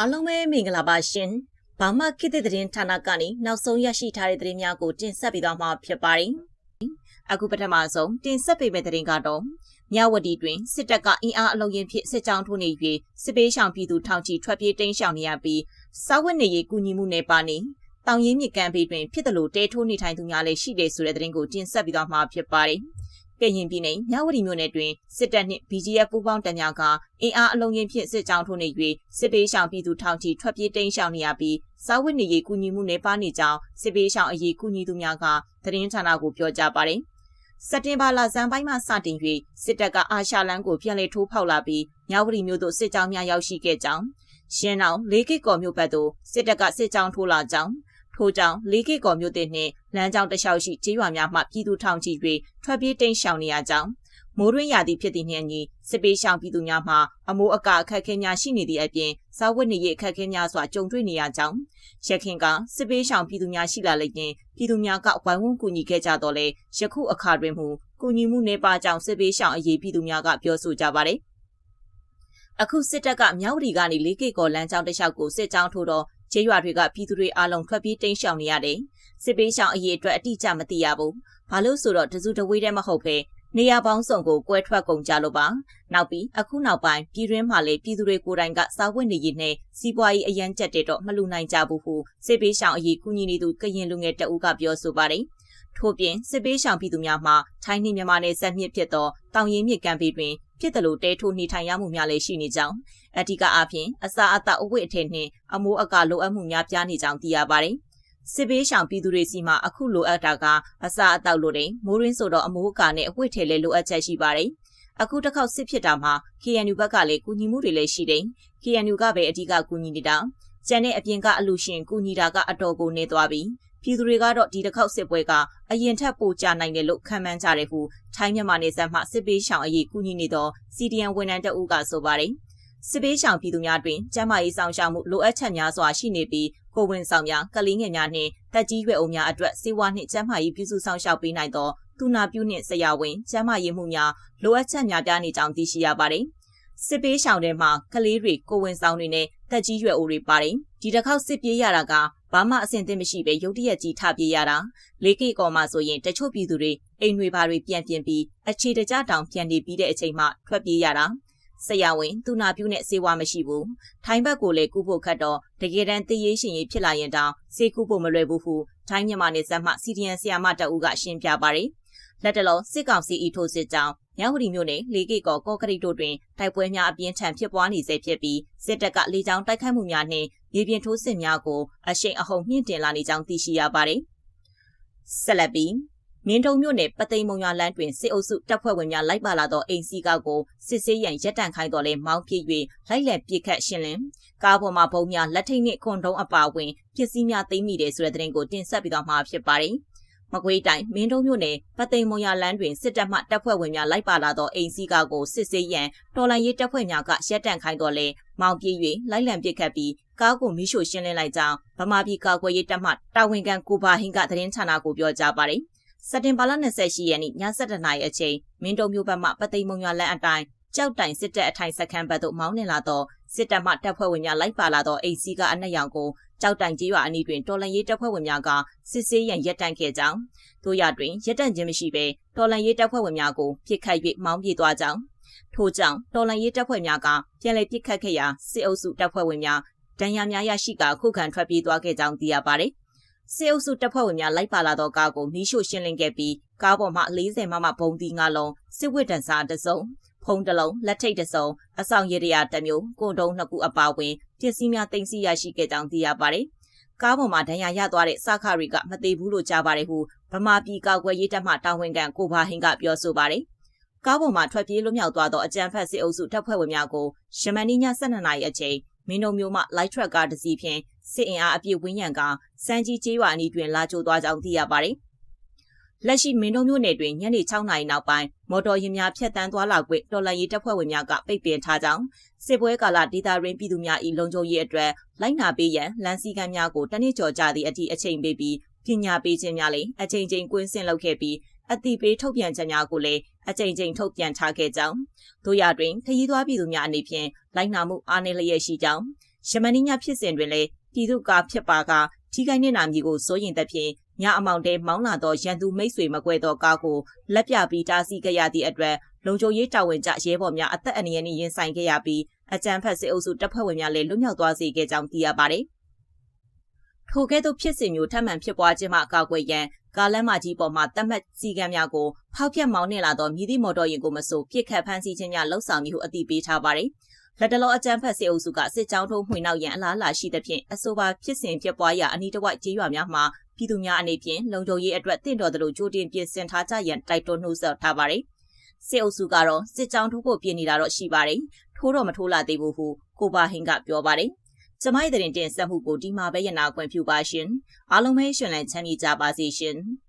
အားလုံးပဲမင်္ဂလာပါရှင်။ဘာမှကိတဲ့သတင်းဌာနကနေနောက်ဆုံးရရှိထားတဲ့သတင်းများကိုတင်ဆက်ပေးသွားမှာဖြစ်ပါတယ်။အခုပထမဆုံးတင်ဆက်ပေးမယ့်သတင်းကတော့မြဝတီတွင်စစ်တပ်ကအင်အားအလုံးရင်ဖြင့်စစ်ကြောင်းထိုးနေ၍စစ်ပေးရှောင်ပြည်သူထောင်ချီထွက်ပြေးတိမ်းရှောင်နေရပြီးစားဝတ်နေရေးကူညီမှုနယ်ပါနေတောင်ရင်းမြစ်ကမ်းဘေးတွင်ဖြစ်တယ်လို့တဲထိုးနေထိုင်သူများလည်းရှိတယ်ဆိုတဲ့သတင်းကိုတင်ဆက်ပေးသွားမှာဖြစ်ပါတယ်။ ကရင်ပြည်နယ်မြဝတီမြို့နယ်တွင်စစ်တပ်နှင့် BGF ပူးပေါင်းတပ်များကအင်အားအလုံးကြီးဖြင့်စစ်ကြောင်းထိုးနေ၍စစ်ပေးရှောင်ပြည်သူထောင်ချီထွက်ပြေးတိမ်းရှောင်နေရပြီးစားဝတ်နေရေးကူညီမှုနဲ့ပါနေကြောင်းစစ်ပေးရှောင်အရေးကူညီသူများကသတင်းဌာနကိုပြောကြားပါတယ်။စက်တင်ဘာလဇန်ပိုင်းမှစတင်၍စစ်တပ်ကအာရှလန်းကိုပြန်လည်ထိုးဖောက်လာပြီးမြဝတီမြို့သို့စစ်ကြောင်းများရောက်ရှိခဲ့ကြောင်းရှင်းအောင်၄ကစ်ကော်မြို့ဘက်သို့စစ်တပ်ကစစ်ကြောင်းထိုးလာကြောင်း ထို့ကြောင့်လေးကေကော်မြို့တင်နှင့်လမ်းကြောင်းတစ်လျှောက်ရှိကျေးရွာများမှပြည်သူထောင်ချီ၍ထွက်ပြေးတိမ်းရှောင်နေရကြောင်းမိုးတွင်းရာသီဖြစ်သည့်နှင့်အညီစစ်ပေးရှောင်ပြည်သူများမှအမိုးအကာအခက်အခဲများရှိနေသည့်အပြင်စားဝတ်နေရေးအခက်အခဲများစွာကြုံတွေ့နေရကြောင်းရခင်ကစစ်ပေးရှောင်ပြည်သူများရှိလာလိုက်ရင်ပြည်သူများကဝိုင်းဝန်းကူညီခဲ့ကြတော့လေယခုအခါတွင်မူကူညီမှုနေပါကြောင့်စစ်ပေးရှောင်အရေးပြည်သူများကပြောဆိုကြပါတယ်အခုစစ်တပ်ကမြောက်ရီကနေလေးကေကော်လမ်းကြောင်းတစ်လျှောက်ကိုစစ်ကြောင်းထိုးတော့ ကျေးရွာတွေကပြည်သူတွေအားလုံးထွက်ပြေးတိမ်းရှောင်နေရတယ်။စစ်ပေးရှောင်အရေးအတွက်အတိအကျမသိရဘူး။ဘာလို့ဆိုတော့တစုတဝေးတည်းမဟုတ်ပဲနေရာပေါင်းစုံကိုကွဲထွက်ကုန်ကြလို့ပါ။နောက်ပြီးအခုနောက်ပိုင်းပြည်တွင်းမှာလေပြည်သူတွေကိုယ်တိုင်ကစားဝတ်နေရေးနဲ့စီးပွားရေးအရန်ကျက်တဲ့တော့မလူနိုင်ကြဘူးဟုစစ်ပေးရှောင်အရေးကူညီနေသူကရင်လူငယ်တအူးကပြောဆိုပါတယ်။ထို့ပြင်စစ်ပေးရှောင်ပြည်သူများမှထိုင်းနှင့်မြန်မာနယ်စပ်မြစ်ဖြစ်သောတောင်ရင်မြစ်ကမ်းဘေးတွင် ဖြစ်တယ်လို့တဲထိုးနေထိုင်ရမှုများလည်းရှိနေကြောင်းအဓိကအားဖြင့်အစာအသောက်အဝတ်အထည်နှင့်အမိုးအကာလိုအပ်မှုများပြားနေကြောင်းသိရပါတယ်။စစ်ဘေးရှောင်ပြည်သူတွေစီမှာအခုလိုအပ်တာကအစာအသောက်လိုတဲ့မိုးရင်းဆိုတော့အမိုးအကာနဲ့အဝတ်ထည်လည်းလိုအပ်ချက်ရှိပါတယ်။အခုတစ်ခေါက်စစ်ဖြစ်တာမှာ KNU ဘက်ကလည်းကူညီမှုတွေလည်းရှိတယ်။ KNU ကပဲအဓိကကူညီနေတာ။ကျန်တဲ့အပြင်ကအလူရှင်ကူညီတာကအတော်ကိုနေသွားပြီ။ ပြည်သူတွေကတော့ဒီတစ်ခေါက်စစ်ပွဲကအရင်ထက်ပိုကြနိုင်တယ်လို့ခံမှန်းကြတယ်ဟုထိုင်းမြန်မာနယ်စပ်မှစစ်ပေးရှောင်အရေးကူညီနေသော CDN ဝန်ထမ်းတအုပ်ကဆိုပါတယ်။စစ်ပေးရှောင်ပြည်သူများတွင်ကျန်းမာရေးဆောင်ရှားမှုလိုအပ်ချက်များစွာရှိနေပြီးကိုဝင်ဆောင်များကလေးငယ်များနှင့်တက်ကြီးရွယ်အိုများအတွက်စေဝါနှင့်ကျန်းမာရေးပြုစုဆောင်ရှောက်ပေးနိုင်သောသူနာပြုနှင့်ဆရာဝန်ကျန်းမာရေးမှုများလိုအပ်ချက်များပြားနေကြောင်းသိရှိရပါတယ်။စစ်ပေးရှောင်တဲ့မှာကလေးတွေကိုဝင်ဆောင်တွေနဲ့တက်ကြီးရွယ်အိုတွေပါတယ်။ဒီတစ်ခေါက်စစ်ပြေးရတာက ဘာမှအဆင်သင့်မရှိပဲရုတ်တရက်ကြီးထပြေးရတာလေးကိကောမှဆိုရင်တချို့ပြည်သူတွေအိမ်တွေဘာတွေပြန်ပြင်ပြီးအခြေတကြတောင်ပြန်နေပြီးတဲ့အချိန်မှထွက်ပြေးရတာ။ဆရာဝန်သူနာပြုနဲ့ဆေးဝါးမရှိဘူးထိုင်းဘက်ကိုလည်းကုဖို့ခတ်တော့တကယ်တမ်းတည်ရေးရှင်ရေးဖြစ်လာရင်တောင်ဆေးကုဖို့မလွယ်ဘူးဟုထိုင်းမြန်မာနယ်စပ်မှစီဒီယန်ဆီယာမတအူးကရှင်းပြပါတယ်လက်တလုံးစစ်ကောင်စီဤထိုးစစ်ကြောင့် မြဝတီမြို့နယ်လေးကိကောကော့ကရိတ်တို့တွင်တိုက်ပွဲများအပြင်းထန်ဖြစ်ပွားနေစေဖြစ်ပြီးစစ်တပ်ကလေကြောင်းတိုက်ခိုက်မှုများနှင့်မြေပြင်ထိုးစစ်များကိုအရှိန်အဟုန်မြင့်တင်လာနေကြောင်းသိရှိရပါတယ်ဆက်လက်ပြီးမင်းတုံမြို့နယ်ပသိမ်မုံရွာလမ်းတွင်စစ်အုပ်စုတပ်ဖွဲ့ဝင်များလိုက်ပါလာသောအိမ်စီကားကိုစစ်ဆေးရန်ရက်တန့်ခိုင်းတော်လဲမောင်းပြ၍လိုက်လံပစ်ခတ်ရှင်းလင်းကားပေါ်မှာဘုံများလက်ထိတ်နှင့်ခွန်တုံးအပါဝင်ပစ္စည်းများသိမ်းမိတယ်ဆိုတဲ့သတင်းကိုတင်ဆက်ပြီးတော့မှာဖြစ်ပါတယ် မကွေးတိုင်းမင်းတုံးမြို့နယ်ပသိမ်မုံရွာလမ်းတွင်စစ်တပ်မှတပ်ဖွဲ့ဝင်များလိုက်ပါလာသောအိမ်စီကားကိုစစ်ဆေးရန်တော်လန်ရေးတပ်ဖွဲ့များကရက်တန့်ခိုင်းတော်လဲမောင်းပြေး၍လိုက်လံပစ်ခတ်ပြီးကားကိုမိရှို့ရှင်းလင်းလိုက်ကြောင်းဗမာပြည်ကာကွယ်ရေးတပ်မှတာဝန်ခံကိုဘာဟင်းကသတင်းဌာနကိုပြောကြားပါတယ်။စက်တင်ဘာလ28ရက်နေ့ည7:00နာရီအချိန်မင်းတုံမြို့ဘက်မှပသိမ်မုံရွာလမ်းအတိုင်းကြောက်တိုင်စစ်တပ်အထိုင်စခန်းဘက်သို့မောင်းနှင်လာသောစစ်တပ်မှတပ်ဖွဲ့ဝင်များလိုက်ပါလာသောအိတ်စီးကအနက်ရောင်ကို ကြောက်တိုင်ကြီးရွာအနီးတွင်တော်လန်ရေးတပ်ဖွဲ့ဝင်များကစစ်ဆေးရန်ရပ်တန့်ခဲ့ကြောင်းတို့ရတွင်ရပ်တန့်ခြင်းမရှိဘဲတော်လန်ရေးတပ်ဖွဲ့ဝင်များကိုပြစ်ခတ်၍မောင်းပြေးသွားကြောင်းထို့ကြောင့်တော်လန်ရေးတပ်ဖွဲ့များကပြန်လည်ပြစ်ခတ်ခဲ့ရာစစ်အုပ်စုတပ်ဖွဲ့ဝင်များဒဏ်ရာများရရှိကခုခံထွက်ပြေးသွားခဲ့ကြောင်းသိရပါတယ်။စစ်အုပ်စုတပ်ဖွဲ့ဝင်များလိုက်ပါလာသောကားကိုမီးရှို့ရှင်းလင်းခဲ့ပြီးကားပေါ်မှ40မမဘုံသီး၅လုံးစစ်ဝတ်တန်စာတစ်စုံဖုံးတစ်လုံးလက်ထိတ်တစ်စုံအဆောင်ရည်ရတစ်မျိုးကွန်တုံးနှစ်ခုအပါအဝင် ပစ္စည်းများတင်စီရရှိခဲ့ကြောင်းသိရပါတယ်။ကားပေါ်မှာဒဏ်ရာရသွားတဲ့စခရီကမသေးဘူးလို့ကြားပါတယ်ဟုဗမာပြည်ကာကွယ်ရေးတပ်မှတာဝန်ခံကိုဘာဟင်းကပြောဆိုပါတယ်။ကားပေါ်မှာထွက်ပြေးလွတ်မြောက်သွားသောအကြမ်းဖက်စစ်အုပ်စုတပ်ဖွဲ့ဝင်များကိုရှမန်နီည12နာရီအချိန်မင်းတို့မျိုးမှလိုက်ထရက်ကားတစ်စီးဖြင့်စစ်အင်အားအပြည့်ဝန်းရံကစမ်းကြီးကျေးရွာအနီးတွင်လာကြိုသွားကြောင်းသိရပါတယ်။ လက်ရှိမင်းတို့မျိုးနယ်တွင်ညနေ6နာရီနောက်ပိုင်းမော်တော်ယာဉ်များဖြတ်တန်းသွားလာ꿰တော်လန်ရေးတပ်ဖွဲ့ဝင်များကပိတ်ပင်ထားကြောင်းစစ်ပွဲကာလဒေသရင်းပြည်သူများ၏လုံခြုံရေးအတွက်လိုက်နာပေးရန်လမ်းစည်းကမ်းများကိုတနစ်ကျော်ကြသည့်အထိအချိန်ပေးပြီးပညာပေးခြင်းများလည်းအချိန်ချင်းကွင်းဆင်းလုပ်ခဲ့ပြီးအတိပေးထုတ်ပြန်ချက်များကိုလည်းအကြိမ်ကြိမ်ထုတ်ပြန်ထားခဲ့ကြောင်းတို့ရတွင်ခရီးသွားပြည်သူများအနေဖြင့်လိုက်နာမှုအားနည်းလျက်ရှိကြောင်းယမနီညဖြစ်စဉ်တွင်လည်း ပြည်သူကဖြစ်ပါကထိခိုက်နေတာမျိုးကိုစိုးရင်တဲ့ဖြင့်ညအမောင်တဲမောင်းလာသောရန်သူမိတ်ဆွေမကွဲသောကားကိုလက်ပြပြီးတားဆီးခဲ့ရသည့်အတွက်လုံခြုံရေးတာဝန်ကျရဲဘော်များအသက်အန္တရာယ်နှင့်ရင်ဆိုင်ခဲ့ရပြီးအကြမ်းဖက်စစ်အုပ်စုတပ်ဖွဲ့ဝင်များလည်းလွတ်မြောက်သွားစေခဲ့ကြောင်းသိရပါတယ်။ထိုကဲ့သို့ဖြစ်စဉ်မျိုးထပ်မံဖြစ်ပွားခြင်းမှအကာအကွယ်ရန်ကားလမ်းမကြီးပေါ်မှတတ်မှတ်စည်းကမ်းများကိုဖောက်ဖျက်မောင်းနှင်လာသောမြည်သည့်မော်တော်ယာဉ်ကိုမဆိုပြစ်ခတ်ဖမ်းဆီးခြင်းများလှုံ့ဆော်မိဟုအသိပေးထားပါတယ်။ လက်တလောအကြမ်းဖက်စစ်အုပ်စုကစစ်ကြောင်းထုံးမှွေနောက်ရန်အလားအလာရှိသဖြင့်အဆိုပါဖြစ်စဉ်ဖြစ်ပွားရာအနီးတစ်ဝိုက်ကြေးရွာများမှာပြည်သူများအနေဖြင့်လုံခြုံရေးအတွက်တင့်တော်သလိုကြိုတင်ပြင်ဆင်ထားကြရန်တိုက်တွန်းနှိုးဆော်ထားပါတယ်။စစ်အုပ်စုကတော့စစ်ကြောင်းထိုးဖို့ပြင်နေတာတော့ရှိပါတယ်။ထိုးတော့မထိုးလာသေးဘူးဟုကိုပါဟင်ကပြောပါတယ်။ကျမရဲ့တဲ့တင်ဆက်မှုကိုဒီမှာပဲရနာခွင့်ပြုပါရှင်။အားလုံးပဲရှင်လန်းချမ်းမြေကြပါစေရှင်။